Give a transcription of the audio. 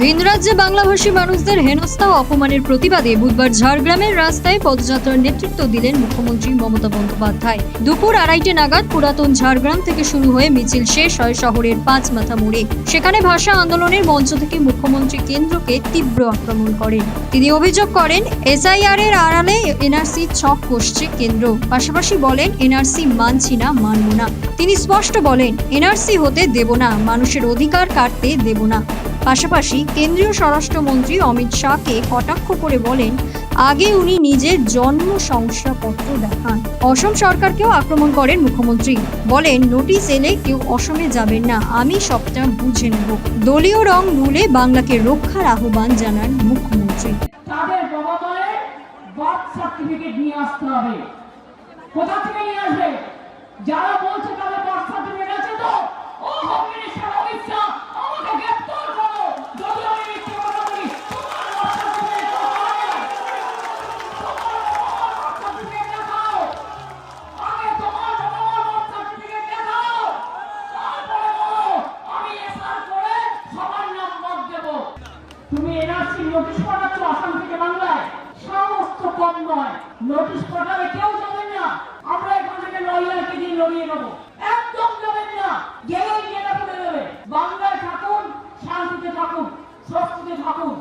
ভিন রাজ্যে বাংলাভাষী মানুষদের হেনস্থা ও অপমানের প্রতিবাদে বুধবার ঝাড়গ্রামের রাস্তায় পদযাত্রার নেতৃত্ব দিলেন মুখ্যমন্ত্রী মমতা বন্দ্যোপাধ্যায়। দুপুর আড়াইটে নাগাদ পুরাতন ঝাড়গ্রাম থেকে শুরু হয়ে মিছিল শেষ হয় শহরের পাঁচ মাথা মোড়ে। সেখানে ভাষা আন্দোলনের মঞ্চ থেকে মুখ্যমন্ত্রী কেন্দ্রকে তীব্র আক্রমণ করেন। তিনি অভিযোগ করেন এসআইআর এর আড়ালে এনআরসি ছক কষছে কেন্দ্র। পাশাপাশি বলেন, এনআরসি মানছি না, মানব না। তিনি স্পষ্ট বলেন, এনআরসি হতে দেব না, মানুষের অধিকার কাটতে দেব না। পাশাপাশি কেন্দ্রীয় স্বরাষ্ট্রমন্ত্রী অমিত শাহকে কটাক্ষ করে বলেন, আগে উনি নিজের জন্ম শংসাপত্র দেখান। অসম সরকারকেও আক্রমণ করেন মুখ্যমন্ত্রী। বলেন, নোটিশ এলে কেউ অসমে যাবেন না, আমি সবটা বুঝে নেব। দলীয় রং ভুলে বাংলাকে রক্ষার আহ্বান জানান মুখ্যমন্ত্রী। তাদের বার্থ সার্টিফিকেট নিয়ে আসতে হবে। কোথা থেকে নিয়ে আসবে? যারা তুমি এনআরসি নোটিশ পাঠাচ্ছ আসাম থেকে বাংলায়। সমস্ত কম নয়। নোটিশ পাঠালে কেউ যাবেন না। আমরা এখান থেকে নয় লাখ কেজি লড়িয়ে নেব। একদম যাবেন না। গেলেই গেলে পড়ে যাবে। বাংলায় থাকুন, শান্তিতে থাকুন, স্বস্তিতে থাকুন।